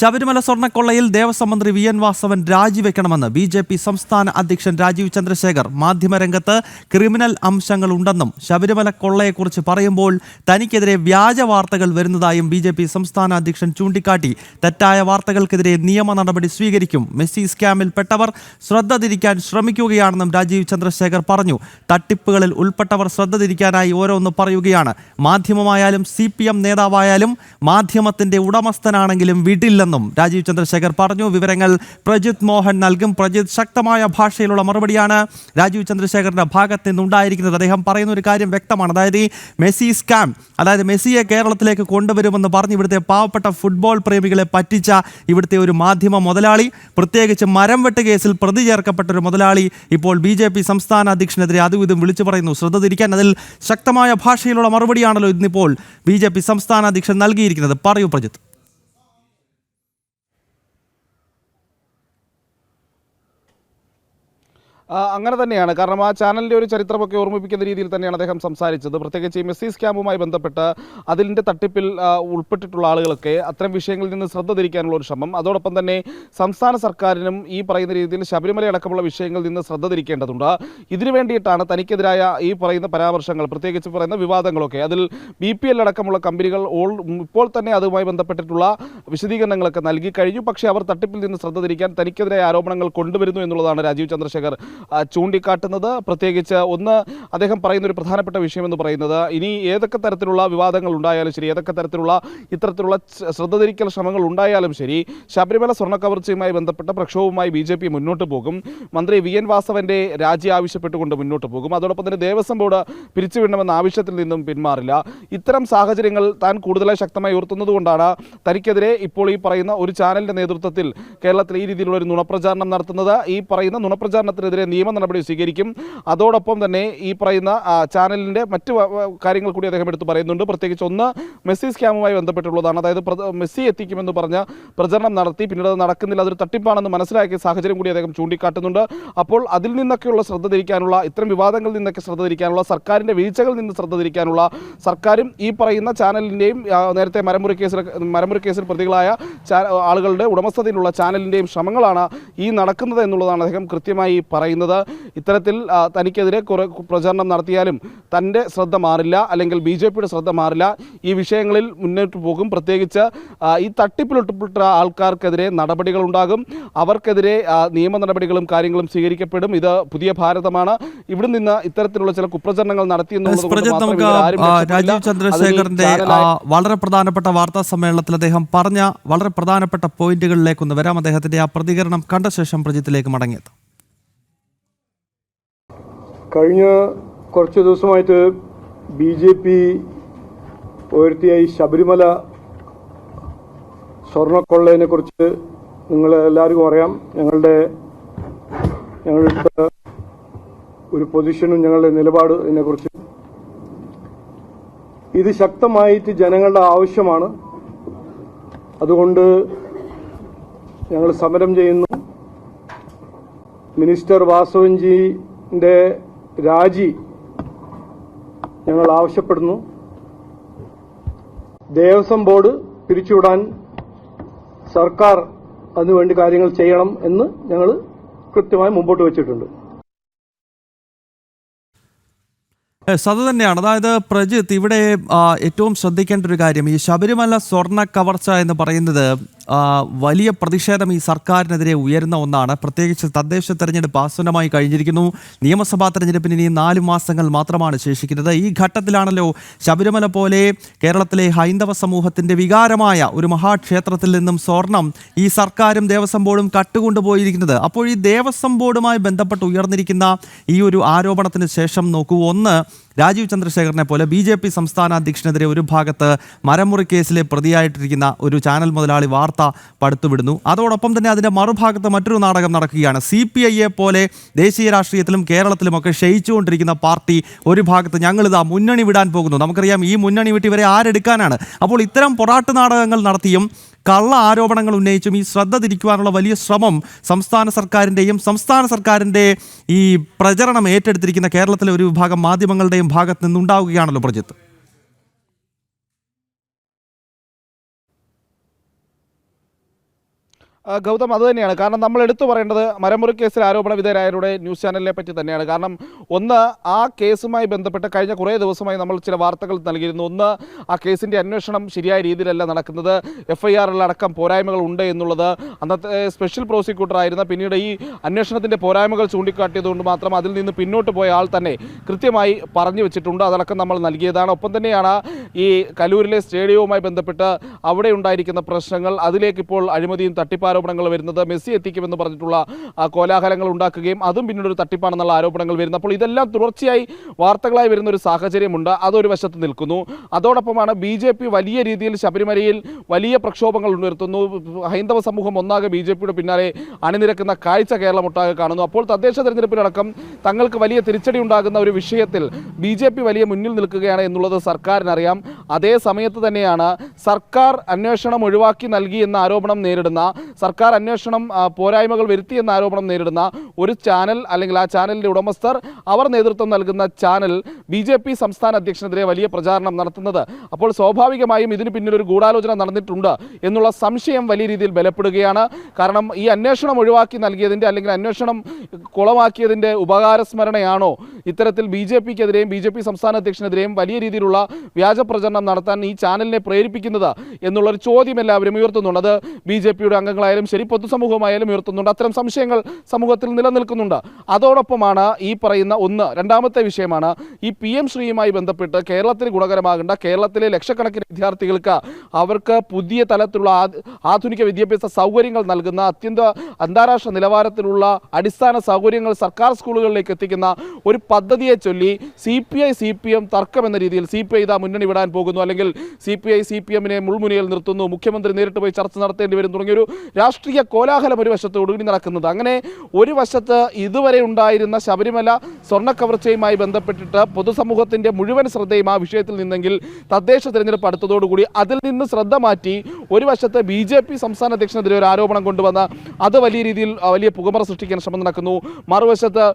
ശബരിമല സ്വർണക്കൊള്ളയിൽ ദേവസ്വം മന്ത്രി V N Vasavan രാജിവെക്കണമെന്ന് ബി ജെ പി സംസ്ഥാന അധ്യക്ഷൻ രാജീവ് ചന്ദ്രശേഖർ മാധ്യമരംഗത്ത് ക്രിമിനൽ അംശങ്ങൾ ഉണ്ടെന്നും ശബരിമല കൊള്ളയെക്കുറിച്ച് പറയുമ്പോൾ തനിക്കെതിരെ വ്യാജ വാർത്തകൾ വരുന്നതായും ബി ജെ പി സംസ്ഥാന അധ്യക്ഷൻ ചൂണ്ടിക്കാട്ടി. തെറ്റായ വാർത്തകൾക്കെതിരെ നിയമ നടപടി സ്വീകരിക്കും. മെസ്സി സ്കാമിൽ പെട്ടവർ ശ്രദ്ധ തിരിക്കാൻ ശ്രമിക്കുകയാണെന്നും രാജീവ് ചന്ദ്രശേഖർ പറഞ്ഞു. തട്ടിപ്പുകളിൽ ഉൾപ്പെട്ടവർ ശ്രദ്ധ തിരിക്കാനായി ഓരോന്ന് പറയുകയാണ്. മാധ്യമമായാലും സി പി എം നേതാവായാലും മാധ്യമത്തിന്റെ ഉടമസ്ഥനാണെങ്കിലും വിടില്ലെന്നും രാജീവ് ചന്ദ്രശേഖർ പറഞ്ഞു. വിവരങ്ങൾ പ്രജിത് മോഹൻ നൽകും. പ്രജിത് ശക്തമായ ഭാഷയിലുള്ള മറുപടിയാണ് രാജീവ് ചന്ദ്രശേഖറിന്റെ ഭാഗത്ത് നിന്നുണ്ടായിരിക്കുന്നത്. അദ്ദേഹം പറയുന്ന ഒരു കാര്യം വ്യക്തമാണ്. അതായത് ഈ മെസ്സി സ്കാം അതായത് മെസ്സിയെ കേരളത്തിലേക്ക് കൊണ്ടുവരുമെന്ന് പറഞ്ഞ് ഇവിടുത്തെ പാവപ്പെട്ട ഫുട്ബോൾ പ്രേമികളെ പറ്റിച്ച ഇവിടുത്തെ ഒരു മാധ്യമ മുതലാളി പ്രത്യേകിച്ച് മരം വെട്ട് കേസിൽ പ്രതി ചേർക്കപ്പെട്ട ഒരു മുതലാളി ഇപ്പോൾ ബി ജെ പി സംസ്ഥാന അധ്യക്ഷനെതിരെ അതും ഇതും വിളിച്ചു പറയുന്നു. ശ്രദ്ധ തിരിക്കാൻ അതിൽ ശക്തമായ ഭാഷയിലുള്ള മറുപടിയാണല്ലോ ഇന്നിപ്പോൾ ബി ജെ പി സംസ്ഥാന അധ്യക്ഷൻ നൽകിയിരിക്കുന്നത്. പറയൂ പ്രജിത്ത് അങ്ങനെ തന്നെയാണ്. കാരണം ആ ചാനലിന്റെ ഒരു ചരിത്രമൊക്കെ ഓർമ്മിപ്പിക്കുന്ന രീതിയിൽ തന്നെയാണ് അദ്ദേഹം സംസാരിച്ചത്. പ്രത്യേകിച്ച് ഈ മെസ്സി സ്കാമുമായി ബന്ധപ്പെട്ട് അതിന്റെ തട്ടിപ്പിൽ ഉൾപ്പെട്ടിട്ടുള്ള ആളുകളൊക്കെ അത്തരം വിഷയങ്ങളിൽ നിന്ന് ശ്രദ്ധ തിരിക്കാനുള്ള ഒരു ശ്രമം. അതോടൊപ്പം തന്നെ സംസ്ഥാന സർക്കാരിനും ഈ പറയുന്ന രീതിയിൽ ശബരിമല അടക്കമുള്ള വിഷയങ്ങളിൽ നിന്ന് ശ്രദ്ധ തിരിക്കേണ്ടതുണ്ട് ഇതിനു വേണ്ടിയിട്ടാണ് തനിക്കെതിരായ ഈ പറയുന്ന പരാമർശങ്ങൾ പ്രത്യേകിച്ച് പറയുന്ന വിവാദങ്ങളൊക്കെ. അതിൽ ബി പി എൽ അടക്കമുള്ള കമ്പനികൾ ഓൾ ഇപ്പോൾ തന്നെ അതുമായി ബന്ധപ്പെട്ടിട്ടുള്ള വിശദീകരണങ്ങളൊക്കെ നൽകി കഴിഞ്ഞു. പക്ഷേ അവർ തട്ടിപ്പിൽ നിന്ന് ശ്രദ്ധ തിരിക്കാൻ തനിക്കെതിരായ ആരോപണങ്ങൾ കൊണ്ടുവരുന്നു എന്നുള്ളതാണ് രാജീവ് ചന്ദ്രശേഖർ ചൂണ്ടിക്കാട്ടുന്നത്. പ്രത്യേകിച്ച് ഒന്ന് അദ്ദേഹം പറയുന്ന ഒരു പ്രധാനപ്പെട്ട വിഷയം എന്ന് പറയുന്നത് ഇനി ഏതൊക്കെ തരത്തിലുള്ള വിവാദങ്ങൾ ഉണ്ടായാലും ശരി ഏതൊക്കെ തരത്തിലുള്ള ഇത്തരത്തിലുള്ള ശ്രദ്ധ തിരിക്കൽ ശ്രമങ്ങൾ ഉണ്ടായാലും ശരി ശബരിമല സ്വർണക്കവർച്ചയുമായി ബന്ധപ്പെട്ട പ്രക്ഷോഭവുമായി ബി ജെ പി മുന്നോട്ട് പോകും. മന്ത്രി വി എൻ വാസവന്റെ രാജി ആവശ്യപ്പെട്ടുകൊണ്ട് മുന്നോട്ട് പോകും. അതോടൊപ്പം തന്നെ ദേവസ്വം ബോർഡ് പിരിച്ചുവിടണമെന്ന ആവശ്യത്തിൽ നിന്നും പിന്മാറില്ല. ഇത്തരം സാഹചര്യങ്ങൾ താൻ കൂടുതലായി ശക്തമായി ഉയർത്തുന്നത് കൊണ്ടാണ് തനിക്കെതിരെ ഇപ്പോൾ ഈ പറയുന്ന ഒരു ചാനലിന്റെ നേതൃത്വത്തിൽ കേരളത്തിൽ ഈ രീതിയിലുള്ള ഒരു നുണപ്രചാരണം നടത്തുന്നത്. ഈ പറയുന്ന നുണപ്രചാരണത്തിനെതിരെ നിയമ നടപടി സ്വീകരിക്കും. അതോടൊപ്പം തന്നെ ഈ പറയുന്ന ചാനലിന്റെ മറ്റ് കാര്യങ്ങൾ കൂടി അദ്ദേഹം എടുത്ത് പറയുന്നുണ്ട്. പ്രത്യേകിച്ച് ഒന്ന് മെസ്സി സ്കാമുമായി ബന്ധപ്പെട്ടുള്ളതാണ്. അതായത് മെസ്സി എത്തിക്കുമെന്ന് പറഞ്ഞ പ്രചരണം നടത്തി പിന്നീട് അത് നടക്കുന്നില്ല. അതൊരു തട്ടിപ്പാണെന്ന് മനസ്സിലാക്കിയ സാഹചര്യം കൂടി അദ്ദേഹം ചൂണ്ടിക്കാട്ടുന്നുണ്ട്. അപ്പോൾ അതിൽ നിന്നൊക്കെയുള്ള ശ്രദ്ധ തിരിക്കാനുള്ള ഇത്തരം വിവാദങ്ങളിൽ നിന്നൊക്കെ ശ്രദ്ധ തിരിക്കാനുള്ള സർക്കാരിന്റെ വീഴ്ചകളിൽ നിന്ന് ശ്രദ്ധ തിരിക്കാനുള്ള സർക്കാരും ഈ പറയുന്ന ചാനലിന്റെയും നേരത്തെ മരമുറി കേസിൽ മരമുറി കേസിൽ പ്രതികളായ ആളുകളുടെ ഉടമസ്ഥതയിലുള്ള ചാനലിന്റെയും ശ്രമങ്ങളാണ് ഈ നടക്കുന്നത് എന്നുള്ളതാണ് അദ്ദേഹം കൃത്യമായി പറയുന്നത്. ഇത്തരത്തിൽ തനിക്കെതിരെ കുറെ പ്രചരണം നടത്തിയാലും തന്റെ ശ്രദ്ധ മാറില്ല അല്ലെങ്കിൽ ബി ജെ പിയുടെ ശ്രദ്ധ മാറില്ല. ഈ വിഷയങ്ങളിൽ മുന്നോട്ട് പോകും. പ്രത്യേകിച്ച് ഈ തട്ടിപ്പിലൊട്ടപ്പെട്ട ആൾക്കാർക്കെതിരെ നടപടികൾ ഉണ്ടാകും അവർക്കെതിരെ നിയമ നടപടികളും കാര്യങ്ങളും സ്വീകരിക്കപ്പെടും. ഇത് പുതിയ ഭാരതമാണ്. ഇവിടെ നിന്ന് ഇത്തരത്തിലുള്ള ചില കുപ്രചരണങ്ങൾ. രാജീവ് ചന്ദ്രശേഖറിന്റെ വളരെ പ്രധാനപ്പെട്ട വാർത്താ സമ്മേളനത്തിൽ അദ്ദേഹം പറഞ്ഞ വളരെ പ്രധാനപ്പെട്ട പോയിന്റുകളിലേക്കൊന്ന് വരാം. അദ്ദേഹത്തിന്റെ ആ പ്രതികരണം കണ്ട ശേഷം പ്രജിത്തിലേക്ക് മടങ്ങിയെത്താം. കഴിഞ്ഞ കുറച്ച് ദിവസമായിട്ട് ബി ജെ പി ഉയർത്തിയ ഈ ശബരിമല സ്വർണക്കൊള്ളയെ കുറിച്ച് നിങ്ങൾ എല്ലാവർക്കും അറിയാം. ഞങ്ങളുടെ ഞങ്ങളുടെ ഒരു പൊസിഷനും ഞങ്ങളുടെ നിലപാട് ഇതിനെക്കുറിച്ച് ഇത് ശക്തമായിട്ട് ജനങ്ങളുടെ ആവശ്യമാണ്. അതുകൊണ്ട് ഞങ്ങൾ സമരം ചെയ്യുന്നു. മിനിസ്റ്റർ വാസവൻജിന്റെ രാജി ഞങ്ങൾ ആവശ്യപ്പെടുന്നു. ദേവസ്വം ബോർഡ് പിരിച്ചുവിടാൻ സർക്കാർ അതിനുവേണ്ടി കാര്യങ്ങൾ ചെയ്യണം എന്ന് ഞങ്ങൾ കൃത്യമായി മുമ്പോട്ട് വെച്ചിട്ടുണ്ട്. അത് തന്നെയാണ്. അതായത് പ്രജിത്ത് ഇവിടെ ഏറ്റവും ശ്രദ്ധിക്കേണ്ട ഒരു കാര്യം ഈ ശബരിമല സ്വർണ കവർച്ച എന്ന് പറയുന്നത് വലിയ പ്രതിഷേധം ഈ സർക്കാരിനെതിരെ ഉയരുന്ന ഒന്നാണ്. പ്രത്യേകിച്ച് തദ്ദേശ തെരഞ്ഞെടുപ്പ് ആസന്നമായി കഴിഞ്ഞിരിക്കുന്നു. നിയമസഭാ തെരഞ്ഞെടുപ്പിന് ഇനി നാല് മാസങ്ങൾ മാത്രമാണ് ശേഷിക്കുന്നത്. ഈ ഘട്ടത്തിലാണല്ലോ ശബരിമല പോലെ കേരളത്തിലെ ഹൈന്ദവ സമൂഹത്തിന്റെ വികാരമായ ഒരു മഹാക്ഷേത്രത്തിൽ നിന്നും സ്വർണം ഈ സർക്കാരും ദേവസ്വം ബോർഡും കട്ടുകൊണ്ടുപോയിരിക്കുന്നത്. അപ്പോൾ ഈ ദേവസ്വം ബോർഡുമായി ബന്ധപ്പെട്ട് ഉയർന്നിരിക്കുന്ന ഈ ഒരു ആരോപണത്തിന് ശേഷം നോക്കൂ. ഒന്ന് രാജീവ് ചന്ദ്രശേഖരനെ പോലെ ബി ജെ പി സംസ്ഥാന അധ്യക്ഷനെതിരെ ഒരു ഭാഗത്ത് മരമുറി കേസിലെ പ്രതിയായിട്ടിരിക്കുന്ന ഒരു ചാനൽ മുതലാളി വാർത്ത പടുത്തുവിടുന്നു. അതോടൊപ്പം തന്നെ അതിന്റെ മറുഭാഗത്ത് മറ്റൊരു നാടകം നടക്കുകയാണ്. സി പി ഐയെ പോലെ ദേശീയ രാഷ്ട്രീയത്തിലും കേരളത്തിലുമൊക്കെ ക്ഷയിച്ചുകൊണ്ടിരിക്കുന്ന പാർട്ടി ഒരു ഭാഗത്ത് ഞങ്ങളിതാ മുന്നണി വിടാൻ പോകുന്നു. നമുക്കറിയാം ഈ മുന്നണി വിട്ട് ഇവരെ ആരെടുക്കാനാണ്? അപ്പോൾ ഇത്തരം പൊറാട്ട് നാടകങ്ങൾ നടത്തിയും കള്ള ആരോപണങ്ങൾ ഉന്നയിച്ചും ഈ ശ്രദ്ധ തിരിക്കുവാനുള്ള വലിയ ശ്രമം സംസ്ഥാന സർക്കാരിന്റെയും സംസ്ഥാന സർക്കാരിന്റെ ഈ പ്രചരണം ഏറ്റെടുത്തിരിക്കുന്ന കേരളത്തിലെ ഒരു വിഭാഗം മാധ്യമങ്ങളുടെയും ഭാഗത്ത് നിന്നുണ്ടാവുകയാണല്ലോ പ്രജിത്ത്. ഗൗതം അത് തന്നെയാണ്. കാരണം നമ്മൾ എടുത്തു പറയേണ്ടത് മരമുറി കേസിൽ ആരോപണ വിധേയരായവരുടെ ന്യൂസ് ചാനലിനെ പറ്റി തന്നെയാണ്. കാരണം ഒന്ന് ആ കേസുമായി ബന്ധപ്പെട്ട് കഴിഞ്ഞ കുറേ ദിവസമായി നമ്മൾ ചില വാർത്തകൾ നൽകിയിരുന്നു. ഒന്ന് ആ കേസിന്റെ അന്വേഷണം ശരിയായ രീതിയിലല്ല നടക്കുന്നത്. എഫ് ഐ ആറിൽ അടക്കം പോരായ്മകൾ ഉണ്ട് എന്നുള്ളത് അന്നത്തെ സ്പെഷ്യൽ പ്രോസിക്യൂട്ടർ ആയിരുന്ന പിന്നീട് ഈ അന്വേഷണത്തിന്റെ പോരായ്മകൾ ചൂണ്ടിക്കാട്ടിയതുകൊണ്ട് മാത്രം അതിൽ നിന്ന് പിന്നോട്ട് പോയ ആൾ തന്നെ കൃത്യമായി പറഞ്ഞു വെച്ചിട്ടുണ്ട്. അതടക്കം നമ്മൾ നൽകിയതാണ്. ഒപ്പം തന്നെയാണ് ഈ കലൂരിലെ സ്റ്റേഡിയവുമായി ബന്ധപ്പെട്ട് അവിടെ ഉണ്ടായിരിക്കുന്ന പ്രശ്നങ്ങൾ അതിലേക്കിപ്പോൾ അഴിമതിയും അഴിമതിയും തട്ടിപ്പാരോപണങ്ങൾ വരുന്നത് മെസ്സി എത്തിക്കുമെന്ന് പറഞ്ഞിട്ടുള്ള കോലാഹലങ്ങൾ ഉണ്ടാക്കുകയും അതും പിന്നീട് ഒരു തട്ടിപ്പാണെന്നുള്ള ആരോപണങ്ങൾ വരുന്നത്. അപ്പോൾ ഇതെല്ലാം തുടർച്ചയായി വാർത്തകളായി വരുന്ന ഒരു സാഹചര്യമുണ്ട്. അതൊരു വശത്ത് നിൽക്കുന്നു. അതോടൊപ്പമാണ് ബി ജെ പി വലിയ രീതിയിൽ ശബരിമലയിൽ വലിയ പ്രക്ഷോഭങ്ങൾ ഉയർത്തുന്നു ഹൈന്ദവ സമൂഹം ഒന്നാകെ ബി ജെ പിയുടെ പിന്നാലെ അണിനിരക്കുന്ന കാഴ്ച കേരളം ഒട്ടാകെ കാണുന്നു. അപ്പോൾ തദ്ദേശ തെരഞ്ഞെടുപ്പിലടക്കം തങ്ങൾക്ക് വലിയ തിരിച്ചടി ഉണ്ടാകുന്ന ഒരു വിഷയത്തിൽ ബി ജെ പി വലിയ മുന്നിൽ നിൽക്കുകയാണ് എന്നുള്ളത് സർക്കാരിനറിയാം. അതേ സമയത്ത് തന്നെയാണ് സർക്കാർ അന്വേഷണം ഒഴിവാക്കി നൽകി എന്ന ആരോപണം നേരിടുന്ന സർക്കാർ അന്വേഷണം പോരായ്മകൾ വരുത്തി എന്ന ആരോപണം നേരിടുന്ന ഒരു ചാനൽ അല്ലെങ്കിൽ ആ ചാനലിന്റെ ഉടമസ്ഥർ അവർ നേതൃത്വം നൽകുന്ന ചാനൽ ബി ജെ പി സംസ്ഥാന അധ്യക്ഷനെതിരെ വലിയ പ്രചാരണം നടത്തുന്നത്. അപ്പോൾ സ്വാഭാവികമായും ഇതിന് പിന്നിൽ ഒരു ഗൂഢാലോചന നടന്നിട്ടുണ്ട് എന്നുള്ള സംശയം വലിയ രീതിയിൽ ബലപ്പെടുകയാണ്. കാരണം ഈ അന്വേഷണം ഒഴിവാക്കി നൽകിയതിന്റെ അല്ലെങ്കിൽ അന്വേഷണം കുളമാക്കിയതിന്റെ ഉപകാരസ്മരണയാണോ ഇത്തരത്തിൽ ബി ജെ പിക്കെതിരെയും ബി ജെ പി സംസ്ഥാന അധ്യക്ഷനെതിരെയും വലിയ രീതിയിലുള്ള വ്യാജ പ്രചരണം നടത്താൻ ഈ ചാനലിനെ പ്രേരിപ്പിക്കുന്നത് എന്നുള്ളൊരു ചോദ്യം എല്ലാവരും ഉയർത്തുന്നുണ്ട്. അത് ബി ജെ പിയുടെ അംഗങ്ങളായാലും ശരി പൊതുസമൂഹമായാലും ഉയർത്തുന്നുണ്ട്. അത്തരം സംശയങ്ങൾ സമൂഹത്തിൽ നിലനിൽക്കുന്നുണ്ട്. അതോടൊപ്പമാണ് ഈ പറയുന്ന ഒന്ന്. രണ്ടാമത്തെ വിഷയമാണ് ഈ പി എം ശ്രീയുമായി ബന്ധപ്പെട്ട് കേരളത്തിന് ഗുണകരമാകേണ്ട കേരളത്തിലെ ലക്ഷക്കണക്കിന് വിദ്യാർത്ഥികൾക്ക് അവർക്ക് പുതിയ തലത്തിലുള്ള ആധുനിക വിദ്യാഭ്യാസ സൗകര്യങ്ങൾ നൽകുന്ന അത്യന്ത അന്താരാഷ്ട്ര നിലവാരത്തിലുള്ള അടിസ്ഥാന സൗകര്യങ്ങൾ സർക്കാർ സ്കൂളുകളിലേക്ക് എത്തിക്കുന്ന ഒരു പദ്ധതിയെ ചൊല്ലി C P I C P M തർക്കം എന്ന രീതിയിൽ സി പി ഐ ഇതാ മുന്നണി വിടാൻ പോകുന്നു. അല്ലെങ്കിൽ C P I C P എമ്മിനെ മുൾമുനയിൽ നിർത്തുന്നു. മുഖ്യമന്ത്രി നേരിട്ട് പോയി ചർച്ച നടത്തേണ്ടി വരും തുടങ്ങിയൊരു രാഷ്ട്രീയ കോലാഹലം ഒരു വശത്ത് ഒടുവിൽ നടക്കുന്നത്. അങ്ങനെ ഒരു വശത്ത് ഇതുവരെ ഉണ്ടായിരുന്ന ശബരിമല സ്വർണക്കവർച്ചയുമായി ബന്ധപ്പെട്ടിട്ട് പൊതുസമൂഹത്തിന്റെ മുഴുവൻ ശ്രദ്ധയും ആ വിഷയത്തിൽ നിന്നെങ്കിൽ തദ്ദേശ തിരഞ്ഞെടുപ്പ് അടുത്തതോടുകൂടി അതിൽ നിന്ന് ശ്രദ്ധ മാറ്റി ഒരു വശത്ത് ബി ജെ പി സംസ്ഥാന അധ്യക്ഷനെതിരെ ഒരു ആരോപണം കൊണ്ടുവന്ന് അത് വലിയ രീതിയിൽ വലിയ പുകമറ സൃഷ്ടിക്കാൻ ശ്രമം നടക്കുന്നു. മറുവശത്ത്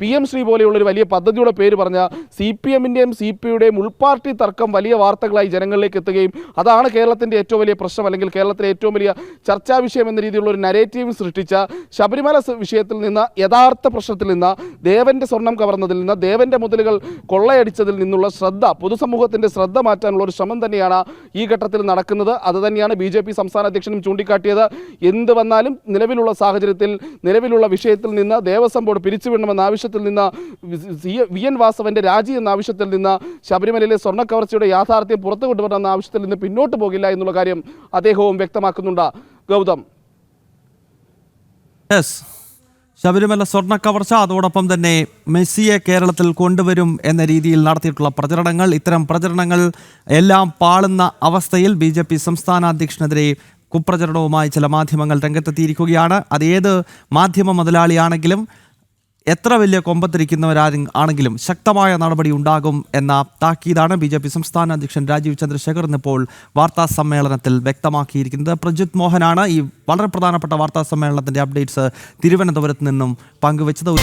പി എം ശ്രീ പോലെയുള്ള ഒരു വലിയ പദ്ധതിയുടെ പേര് പറഞ്ഞ സി പി എമ്മിന്റെയും സി പി യുടെയും ഉൾപാർട്ടി തർക്കം വലിയ വാർത്തകളായി ജനങ്ങളിലേക്ക് എത്തുകയും അതാണ് കേരളത്തിന്റെ ഏറ്റവും വലിയ പ്രശ്നം അല്ലെങ്കിൽ കേരളത്തിലെ ഏറ്റവും വലിയ ചർച്ചാ വിഷയം എന്ന രീതിയിലുള്ള ഒരു നരേറ്റീവ് സൃഷ്ടിച്ച ശബരിമല വിഷയത്തിൽ നിന്ന് യഥാർത്ഥ പ്രശ്നത്തിൽ നിന്ന് ദേവന്റെ സ്വർണം കവർന്നതിൽ നിന്ന് ദേവന്റെ മുതലുകൾ കൊള്ളയടിച്ചതിൽ നിന്നുള്ള ശ്രദ്ധ പൊതുസമൂഹത്തിന്റെ ശ്രദ്ധ മാറ്റാനുള്ള ഒരു ശ്രമം തന്നെയാണ് ഈ ഘട്ടത്തിൽ നടക്കുന്നത്. അത് തന്നെയാണ് ബി ജെ പി സംസ്ഥാന അധ്യക്ഷനും ചൂണ്ടിക്കാട്ടിയത്. എന്ത് വന്നാലും നിലവിലുള്ള സാഹചര്യത്തിൽ നിലവിലുള്ള വിഷയത്തിൽ നിന്ന് ദേവസ്വം ബോർഡ് പിരിച്ചുവിടണമെന്ന ആവശ്യത്തിൽ നിന്ന് വി- എൻ വാസവന്റെ രാജി എന്ന ആവശ്യത്തിൽ നിന്ന് ശബരിമലയിലെ സ്വർണക്കവർച്ചയുടെ യാഥാർത്ഥ്യം പുറത്തു കൊണ്ടുവരണമെന്ന ആവശ്യത്തിൽ നിന്ന് പിന്നോട്ട് പോകില്ല എന്നുള്ള കാര്യം അദ്ദേഹവും വ്യക്തമാക്കുന്നുണ്ട്. ഗൗതം. ശബരിമല സ്വർണ കവർച്ച അതോടൊപ്പം തന്നെ മെസ്സിയെ കേരളത്തിൽ കൊണ്ടുവരും എന്ന രീതിയിൽ നടത്തിയിട്ടുള്ള പ്രചരണങ്ങൾ ഇത്തരം പ്രചരണങ്ങൾ എല്ലാം പാളുന്ന അവസ്ഥയിൽ ബി ജെ പി സംസ്ഥാന അധ്യക്ഷനെതിരെ കുപ്രചരണവുമായി ചില മാധ്യമങ്ങൾ രംഗത്തെത്തിയിരിക്കുകയാണ്. അത് ഏത് മാധ്യമ മുതലാളിയാണെങ്കിലും എത്ര വലിയ കൊമ്പത്തിരിക്കുന്നവരാരും ആണെങ്കിലും ശക്തമായ നടപടി ഉണ്ടാകും എന്ന താക്കീതാണ് ബി ജെ പി സംസ്ഥാന അധ്യക്ഷൻ രാജീവ് ചന്ദ്രശേഖർ ഇന്നിപ്പോൾ വാർത്താ സമ്മേളനത്തിൽ വ്യക്തമാക്കിയിരിക്കുന്നത്. പ്രജിത് മോഹനാണ് ഈ വളരെ പ്രധാനപ്പെട്ട വാർത്താ സമ്മേളനത്തിന്റെ അപ്ഡേറ്റ്സ് തിരുവനന്തപുരത്ത് നിന്നും പങ്കുവച്ചത്.